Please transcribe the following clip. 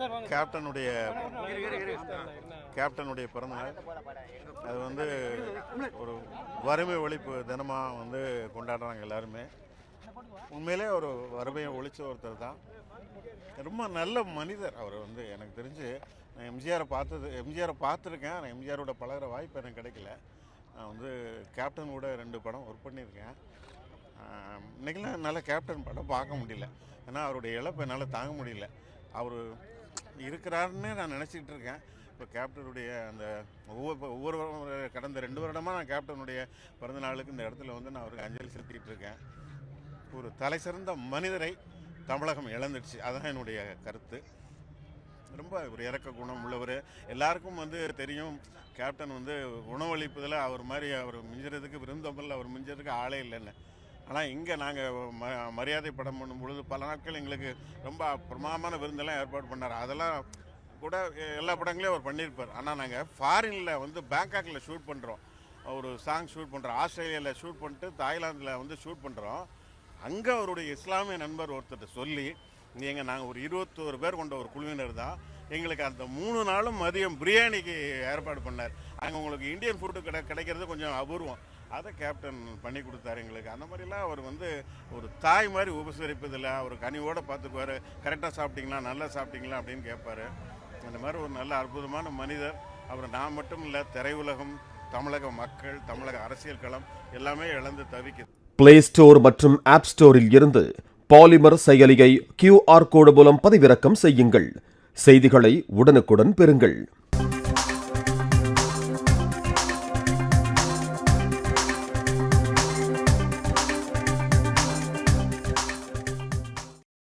கேப்டனுடைய கேப்டனுடைய பிறந்தநாள் அது வந்து ஒரு வறுமை ஒழிப்பு தினமாக வந்து கொண்டாடுறாங்க எல்லாருமே. உண்மையிலே ஒரு வறுமையை ஒழிச்ச ஒருத்தர் தான். ரொம்ப நல்ல மனிதர் அவர் வந்து எனக்கு தெரிஞ்சு. நான் எம்ஜிஆரை பார்த்தது எம்ஜிஆரை பார்த்துருக்கேன். ஆனால் எம்ஜிஆரோட பழகுற வாய்ப்பு எனக்கு கிடைக்கல. நான் வந்து கேப்டன் கூட ரெண்டு படம் ஒர்க் பண்ணியிருக்கேன். ஆஹ் இன்னைக்கெல்லாம் என்னால் கேப்டன் படம் பார்க்க முடியல. ஏன்னா அவருடைய இழப்பு என்னால் தாங்க முடியல. அவர் இருக்கிறாருன்னு நான் நினச்சிக்கிட்டு இருக்கேன். இப்போ கேப்டனுடைய அந்த ஒவ்வொரு ஒவ்வொரு கடந்த ரெண்டு வருடமாக நான் கேப்டனுடைய பிறந்த நாளுக்கு இந்த இடத்துல வந்து நான் அவருக்கு அஞ்சலி செலுத்திட்டு இருக்கேன். ஒரு தலை சிறந்த மனிதரை தமிழகம் இழந்துடுச்சு. அதுதான் என்னுடைய கருத்து. ரொம்ப ஒரு இறக்க குணம் உள்ளவர். எல்லாருக்கும் வந்து தெரியும் கேப்டன் வந்து உணவளிப்பதில் அவர் மாதிரி அவர் மிஞ்சுறதுக்கு விருந்தமில்ல அவர் மிஞ்சுறதுக்கு ஆளே இல்லைன்னு. ஆனால் இங்கே நாங்கள் ம மரியாதை படம் பண்ணும் பொழுது பல நாட்கள் எங்களுக்கு ரொம்ப பிரமாதமான விருந்தெல்லாம் ஏற்பாடு பண்ணார். அதெல்லாம் கூட எல்லா படங்களையும் அவர் பண்ணியிருப்பார். ஆனால் நாங்கள் ஃபாரினில் வந்து பேங்காக்கில் ஷூட் பண்ணுறோம் ஒரு சாங் ஷூட் பண்ணுறோம் ஆஸ்திரேலியாவில் ஷூட் பண்ணிட்டு தாய்லாந்தில் வந்து ஷூட் பண்ணுறோம் அங்கே அவருடைய இஸ்லாமிய நண்பர் ஒருத்தர்கிட்ட சொல்லி நீங்கள் நாங்கள் ஒரு இருபத்தோரு பேர் கொண்ட ஒரு குழுவினர் தான். எங்களுக்கு அந்த மூணு நாளும் மதியம் பிரியாணிக்கு ஏற்பாடு பண்ணார். அங்கே உங்களுக்கு இந்தியன் ஃபுட்டு கிடை கிடைக்கிறது கொஞ்சம் அபூர்வம். அதை கேப்டன் பண்ணி கொடுத்தாரு எங்களுக்கு. அந்த மாதிரிலாம் அவர் வந்து ஒரு தாய் மாதிரி உபசரிப்பதில் அவர் கனிவோடு பார்த்துக்குவார். கரெக்டாக சாப்பிட்டீங்களா? நல்லா சாப்பிட்டீங்களா? அப்படின்னு கேட்பாரு. அந்த மாதிரி ஒரு நல்ல அற்புதமான மனிதர். அவர் நான் மட்டும் இல்லை திரையுலகம் தமிழக மக்கள் தமிழக அரசியல் களம் எல்லாமே இழந்து தவிக்குது பிளே ஸ்டோர் மற்றும் ஆப் ஸ்டோரில் இருந்து பாலிமர் செயலியை கியூஆர் கோடு மூலம் பதிவிறக்கம் செய்யுங்கள். செய்திகளை உடனுக்குடன் பெறுங்கள்.